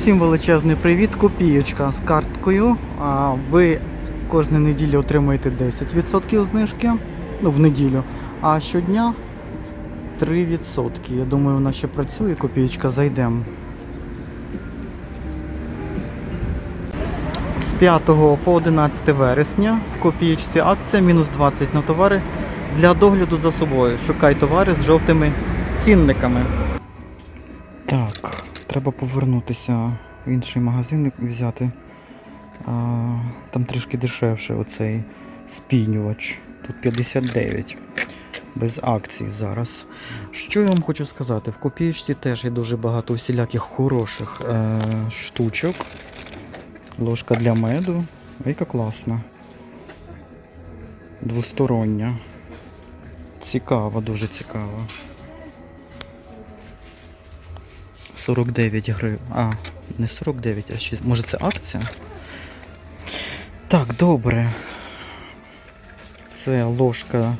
Всім величезний привіт, копієчка з карткою. Ви кожну неділю отримуєте 10% знижки. Ну, в неділю. А щодня 3%. Я думаю, вона ще працює, копієчка, зайдемо. З 5 по 11 вересня в копієчці акція мінус 20 на товари для догляду за собою. Шукай товари з жовтими цінниками. Так, треба повернутися в інший магазин і взяти. А, там трішки дешевше оцей спінювач. Тут 59. Без акцій зараз. Що я вам хочу сказати? В копієчці теж є дуже багато всіляких хороших е, штучок. Ложка для меду. Яка класна. Двостороння. Цікава, дуже цікава. 49 гривень. А, не 49, а 6. Може це акція? Так, добре. Це ложка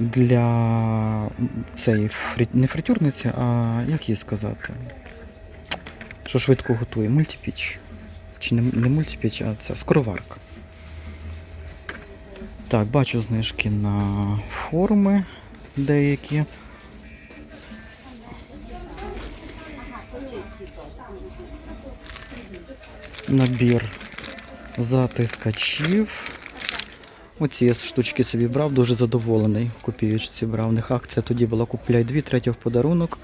для цієї фрі... не фритюрниці, а як її сказати? Що швидко готує? Мультипіч. Чи не, не мультипіч, а це скороварка. Так, бачу знижки на форми деякі. Набір затискачів. Оці я штучки собі брав, дуже задоволений. В копієчці брав. В них акція тоді була купляй дві, третя в подарунок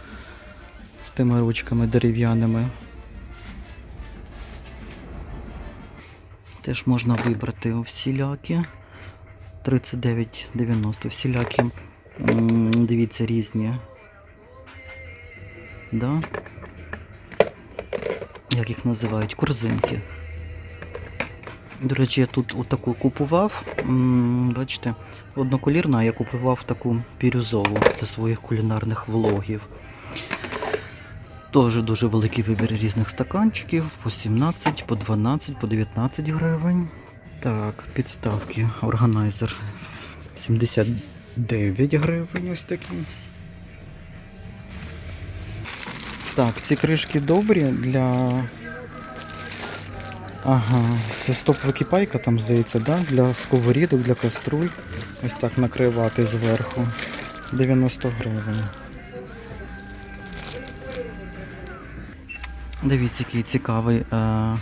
з тими ручками дерев'яними. Теж можна вибрати всілякі. 39,90 всілякі. Дивіться, різні. Да? Як їх називають? Корзинки. До речі, я тут отаку купував. Бачите, одноколірна, а я купував таку бірюзову для своїх кулінарних влогів. Теж дуже великий вибір різних стаканчиків. По 17, по 12, по 19 гривень. Так, підставки. Органайзер 79 гривень. Ось такі. Так, ці кришки добрі для. Ага, це стоп-википайка там, здається, да? для сковорідок, для каструль. Ось так накривати зверху. 90 гривень. Дивіться, який цікавий. Е...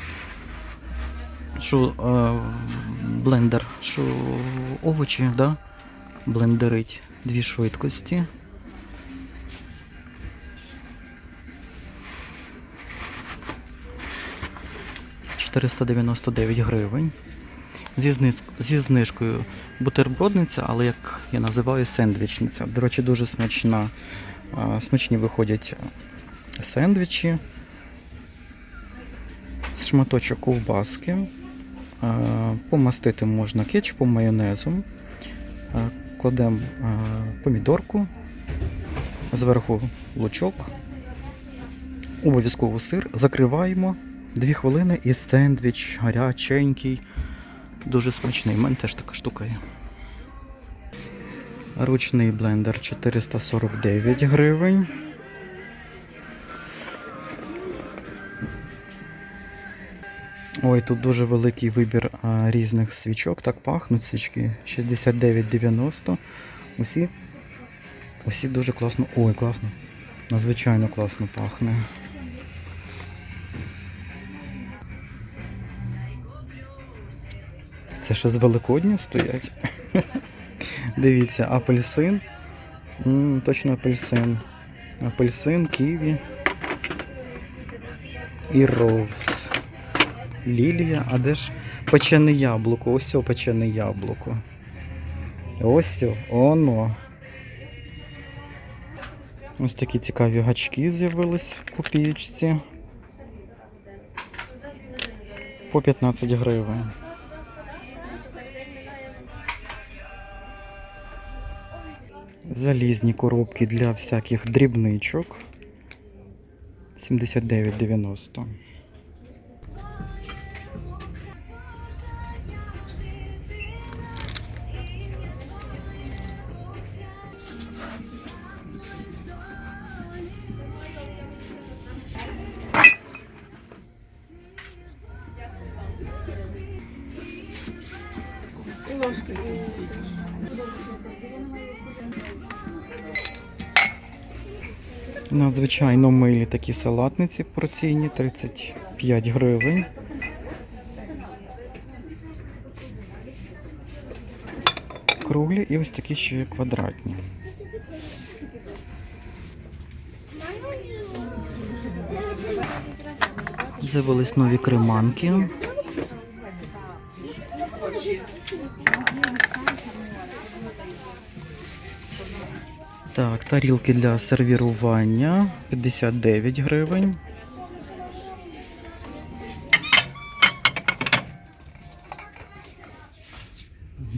Що е... блендер, що овочі, да? блендерить дві швидкості. – 499 гривень. Зі, зниз... Зі знижкою бутербродниця, але як я називаю сендвічниця. До речі, дуже смачна. Смачні виходять сендвічі. Шматочок ковбаски. Помастити можна кетчупом, майонезом. Кладемо помідорку, зверху лучок, обов'язково сир, закриваємо. Дві хвилини і сендвіч гаряченький. Дуже смачний. У мене теж така штука є. Ручний блендер 449 гривень. Ой, тут дуже великий вибір а, різних свічок. Так пахнуть свічки. 69,90. Усі, усі дуже класно. Ой, класно. Надзвичайно класно пахне. Це ще з Великодня стоять. Дивіться, апельсин. М, точно апельсин. Апельсин, ківі. І роуз. Лілія. А де ж печене яблуко? Ось о печене яблуко. Ось оно. Ось такі цікаві гачки з'явились в копієчці. По 15 гривень. Залізні коробки для всяких дрібничок. 79,90. Надзвичайно милі такі салатниці порційні, 35 гривень. Круглі і ось такі ще квадратні. З'явились нові креманки. Так, тарілки для сервірування 59 гривень.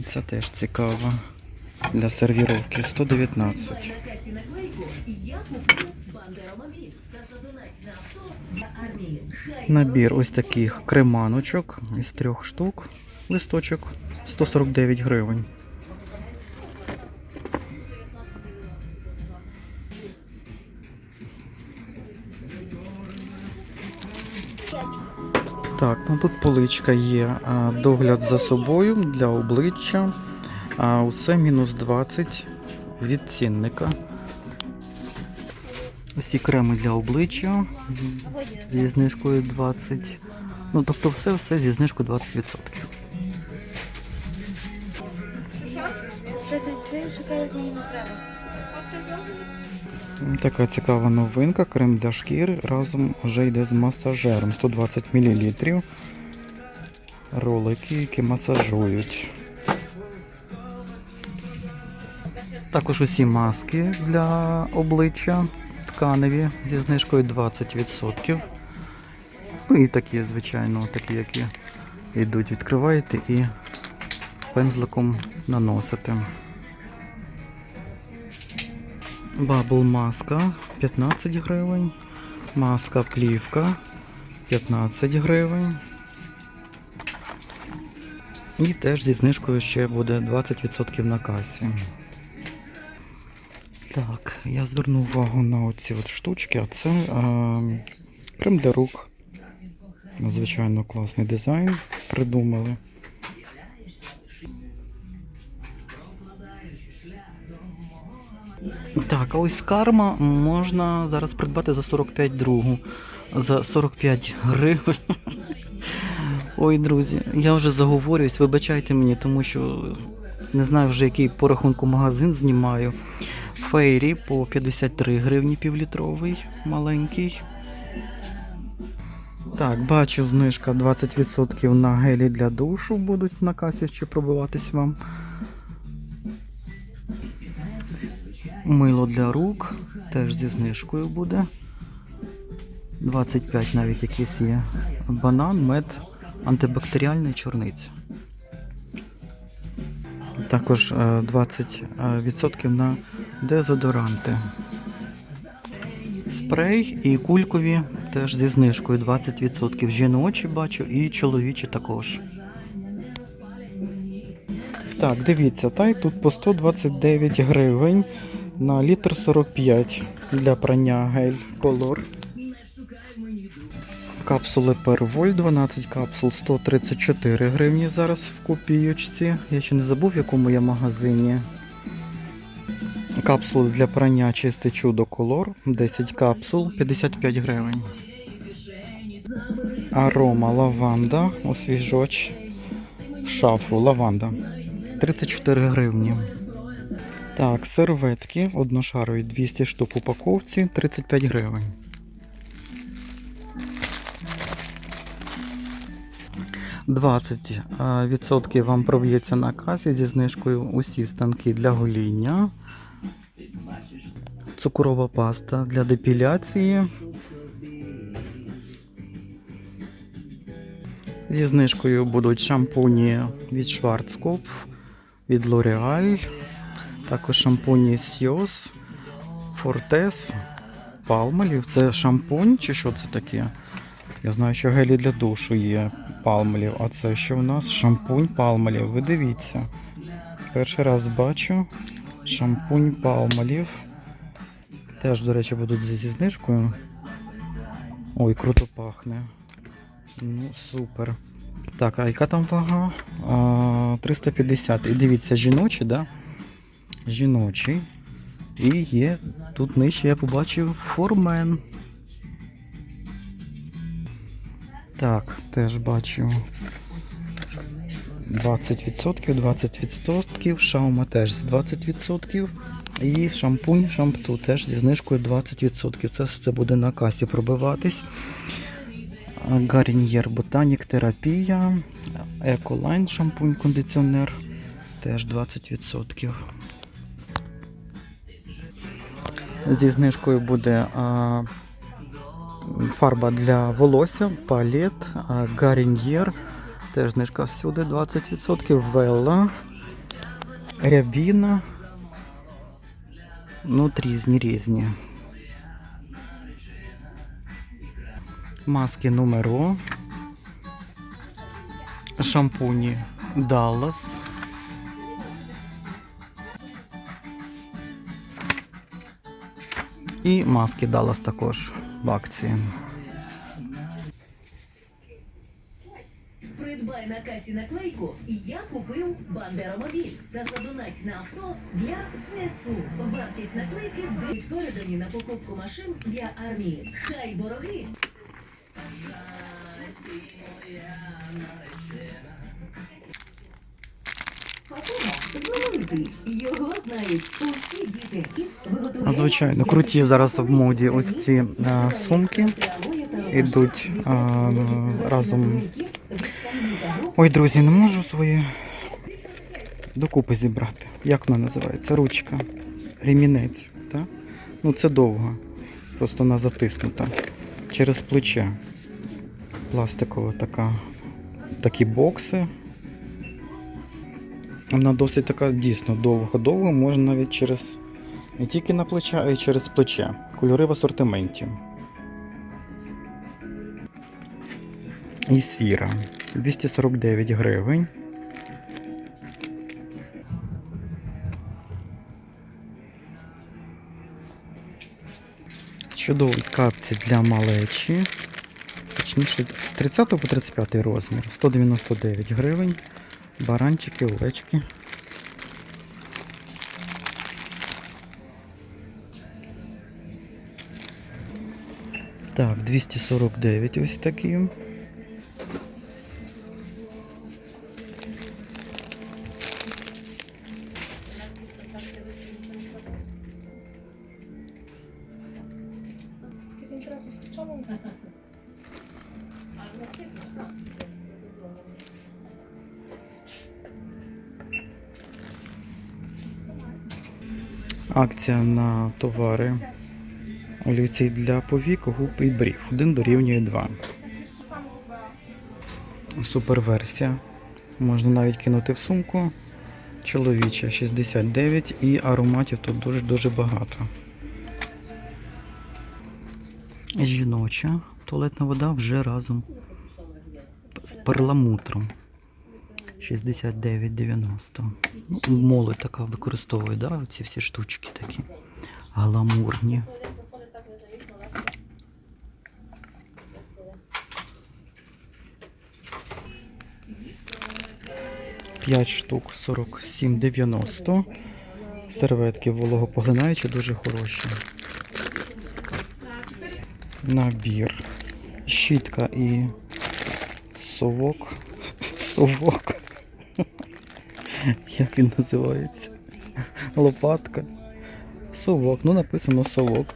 Це теж цікаво. Для сервіровки 119. На касі наклейку «Я куплю Бандеромобіль» та задонать на авто армії. Набір ось таких креманочок із трьох штук. Листочок 149 гривень. Так, ну тут поличка є. Догляд за собою для обличчя. А усе мінус 20 від цінника. Усі креми для обличчя зі знижкою 20. Ну, тобто все, все зі знижкою 20%. Це шоколад мені не треба. Така цікава новинка. Крем для шкіри разом вже йде з масажером. 120 мл. Ролики, які масажують. Також усі маски для обличчя тканеві зі знижкою 20%. Ну і такі, звичайно, такі, які йдуть, відкриваєте і пензликом наносите. Бабл маска 15 гривень. Маска плівка 15 гривень. І теж зі знижкою ще буде 20% на касі. Так, я звернув увагу на оці от штучки, а це е, крем для рук. Надзвичайно класний дизайн придумали. Так, а ось карма можна зараз придбати за 45 другу. За 45 гривень. Ой, друзі, я вже заговорююсь, вибачайте мені, тому що не знаю вже який по рахунку магазин знімаю. Фейрі по 53 гривні півлітровий, маленький. Так, бачу, знижка 20% на гелі для душу будуть на касі ще пробиватись вам. Мило для рук теж зі знижкою буде. 25 навіть якийсь є. Банан, мед, антибактеріальний чорниця. Також е, 20% на дезодоранти. Спрей і кулькові теж зі знижкою 20%. Жіночі бачу і чоловічі також. Так, дивіться, тай тут по 129 гривень на літр 45 для прання гель колор. Капсули Перволь 12 капсул 134 гривні зараз в копійочці. Я ще не забув, в якому я магазині. Капсули для прання чисте чудо колор 10 капсул 55 гривень. Арома лаванда, освіжоч в шафу лаванда 34 гривні. Так, серветки одношарові 200 штук в упаковці 35 гривень. Двадцять відсотків вам проб'ється на касі зі знижкою усі станки для гоління. Цукрова паста для депіляції. Зі знижкою будуть шампуні від Schwarzkopf, від L'Oreal, також шампуні Сіос, Fortes, Palmolive. Це шампунь чи що це таке? Я знаю, що гелі для душу є Palmolive, а це що в нас? Шампунь Palmolive. Ви дивіться. Перший раз бачу шампунь Palmolive. Теж, до речі, будуть зі знижкою. Ой, круто пахне. Ну, супер. Так, а яка там вага? А, 350. І дивіться, жіночий, да? Жіночий. І є тут нижче я побачив формен. Так, теж бачу 20%, 20%, шаума теж з 20%. І шампунь, шампту теж зі знижкою 20%. Це все буде на касі пробиватись. Гаріньєр Ботанік терапія, Еколайн шампунь, кондиціонер теж 20%. Зі знижкою буде а, фарба для волосся, палет, Гаріньєр. Теж знижка всюди 20%. Велла, Рябіна. Ну, різні різні. Маски Numero. Шампуні Dallas. І маски Dallas також в акції. Придбай на касі наклейку Я купив Бандеромобіль та задонать на авто для ЗСУ. Вартість наклейки дають передані на покупку машин для армії. Хай бороги. Надзвичайно круті зараз в моді ось ці, а, сумки. Ідуть, а, разом. Ой, друзі, не можу свої докупи зібрати. Як вона називається? Ручка. Ремінець. Так? Ну це довго. Просто вона затиснута. Через плече. Пластикова така. Такі бокси. Вона досить така дійсно довго-довго, можна навіть через не тільки на плече, а й через плече. Кольори в асортименті. І сіра. 249 гривень. Чудові капці для малечі. Точніше, з 30 по 35 розмір. 199 гривень. Баранчики, овечки. Так, 249 ось такі. Акція на товари олівці для повік, губ і брів. Один дорівнює 2. Суперверсія. Можна навіть кинути в сумку. Чоловіча 69 і ароматів тут дуже-дуже багато. Жіноча туалетна вода вже разом з перламутром. 69,90. Ну, молодь така використовує, да, ці всі штучки такі гламурні. П'ять штук 47,90. Серветки вологопоглинаючі, дуже хороші. Набір. Щітка і совок. Совок. Як він називається? Лопатка. Совок. Ну, написано совок.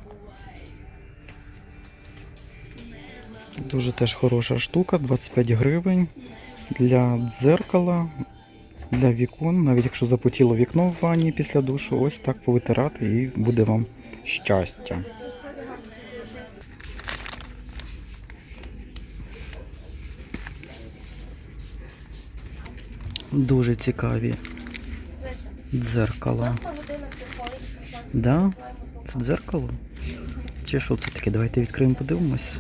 Дуже теж хороша штука, 25 гривень. Для дзеркала, для вікон, навіть якщо запотіло вікно в ванні після душу, ось так повитирати і буде вам щастя. Дуже цікаві дзеркала. Да? Це дзеркало? Чи що це таке? Давайте відкриємо, подивимось.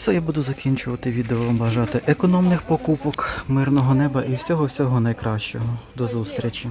Все, я буду закінчувати відео. Бажати економних покупок, мирного неба і всього-всього найкращого. До зустрічі.